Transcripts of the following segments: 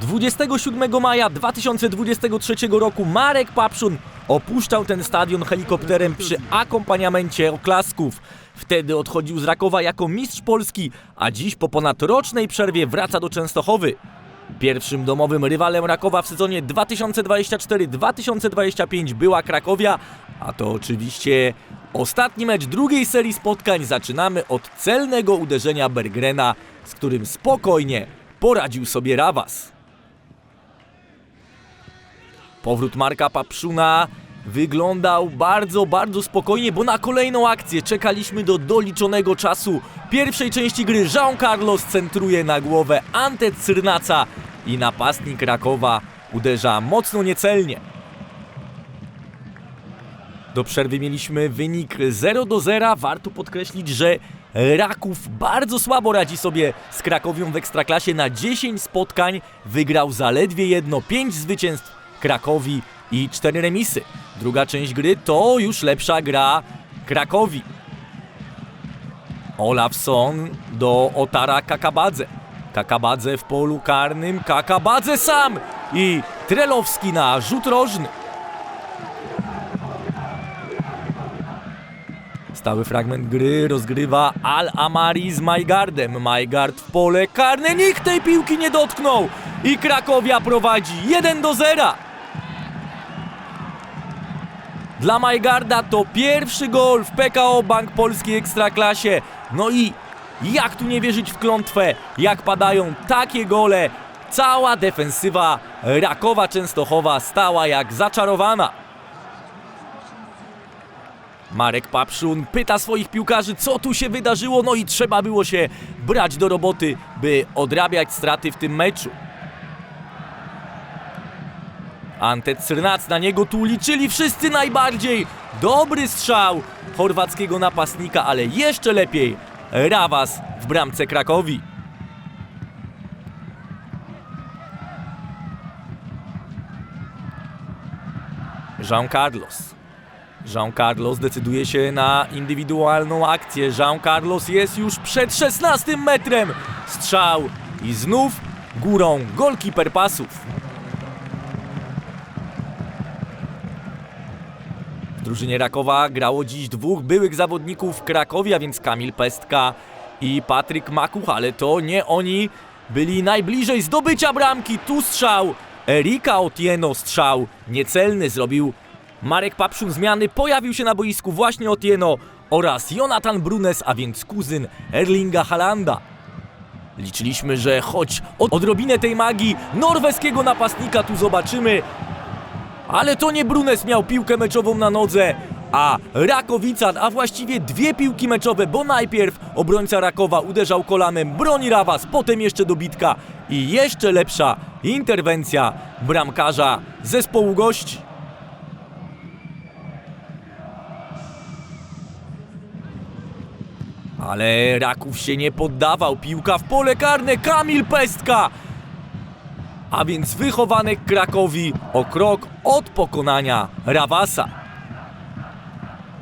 27 maja 2023 roku Marek Papszun opuszczał ten stadion helikopterem przy akompaniamencie oklasków. Wtedy odchodził z Rakowa jako mistrz Polski, a dziś po ponadrocznej przerwie wraca do Częstochowy. Pierwszym domowym rywalem Rakowa w sezonie 2024-2025 była Krakowia, a to oczywiście ostatni mecz drugiej serii spotkań. Zaczynamy od celnego uderzenia Bergrena, z którym spokojnie poradził sobie Rawas. Powrót Marka Papszuna wyglądał bardzo, bardzo spokojnie, bo na kolejną akcję czekaliśmy do doliczonego czasu pierwszej części gry. Jean Carlos centruje na głowę Ante Cyrnaca i napastnik Rakowa uderza mocno niecelnie. Do przerwy mieliśmy wynik 0 do 0. Warto podkreślić, że Raków bardzo słabo radzi sobie z Krakowią w Ekstraklasie. Na 10 spotkań wygrał zaledwie jedno, 5 zwycięstw Krakowi i 4 remisy. Druga część gry to już lepsza gra Krakowi. Olafson do Otara Kakabadze. Kakabadze w polu karnym, Kakabadze sam i Trelowski na rzut rożny. Stały fragment gry rozgrywa Al Amari z Majgardem. Majgard w pole karne, nikt tej piłki nie dotknął i Krakowia prowadzi 1 do 0. Dla Majgarda to pierwszy gol w PKO Bank Polskiej Ekstraklasie. No i jak tu nie wierzyć w klątwę, jak padają takie gole. Cała defensywa Rakowa Częstochowa stała jak zaczarowana. Marek Papszun pyta swoich piłkarzy, co tu się wydarzyło, no i trzeba było się brać do roboty, by odrabiać straty w tym meczu. Ante Crnac na niego tu liczyli wszyscy najbardziej. Dobry strzał chorwackiego napastnika, ale jeszcze lepiej Rawas w bramce Krakowi. Jean Carlos. Jean Carlos decyduje się na indywidualną akcję. Jean Carlos jest już przed 16 metrem. Strzał i znów górą golkiper pasów. W drużynie Rakowa grało dziś dwóch byłych zawodników Krakowia, więc Kamil Pestka i Patryk Makuch, ale to nie oni byli najbliżej zdobycia bramki. Tu strzał Erika Otieno, strzał niecelny zrobił Marek Papszun zmiany, pojawił się na boisku właśnie Otieno oraz Jonathan Brunes, a więc kuzyn Erlinga Halanda. Liczyliśmy, że choć od- odrobinę tej magii norweskiego napastnika tu zobaczymy, ale to nie Brunes miał piłkę meczową na nodze, a Rakowica, a właściwie dwie piłki meczowe, bo najpierw obrońca Rakowa uderzał kolanem, broni Rawas, potem jeszcze dobitka i jeszcze lepsza interwencja bramkarza zespołu gości. Ale Raków się nie poddawał, piłka w pole karne, Kamil Pestka! A więc wychowanek Krakowi o krok od pokonania Rawasa.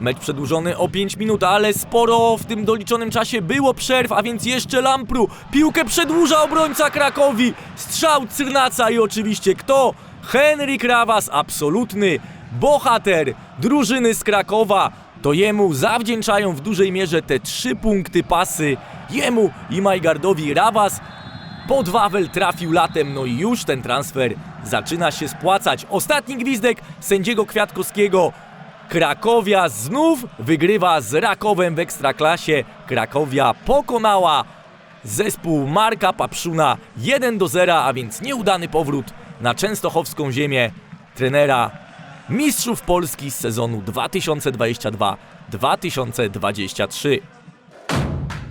Mecz przedłużony o 5 minut, ale sporo w tym doliczonym czasie było przerw, a więc jeszcze Lampru. Piłkę przedłuża obrońca Krakowi. Strzał Cyrnaca i oczywiście kto? Henryk Rawas, absolutny bohater drużyny z Krakowa. To jemu zawdzięczają w dużej mierze te trzy punkty pasy. Jemu i Majgardowi Rawas pod Wawel trafił latem, no i już ten transfer zaczyna się spłacać. Ostatni gwizdek sędziego Kwiatkowskiego. Krakowia znów wygrywa z Rakowem w Ekstraklasie. Krakowia pokonała zespół Marka Papszuna 1 do 0, a więc nieudany powrót na częstochowską ziemię trenera mistrzów Polski z sezonu 2022-2023.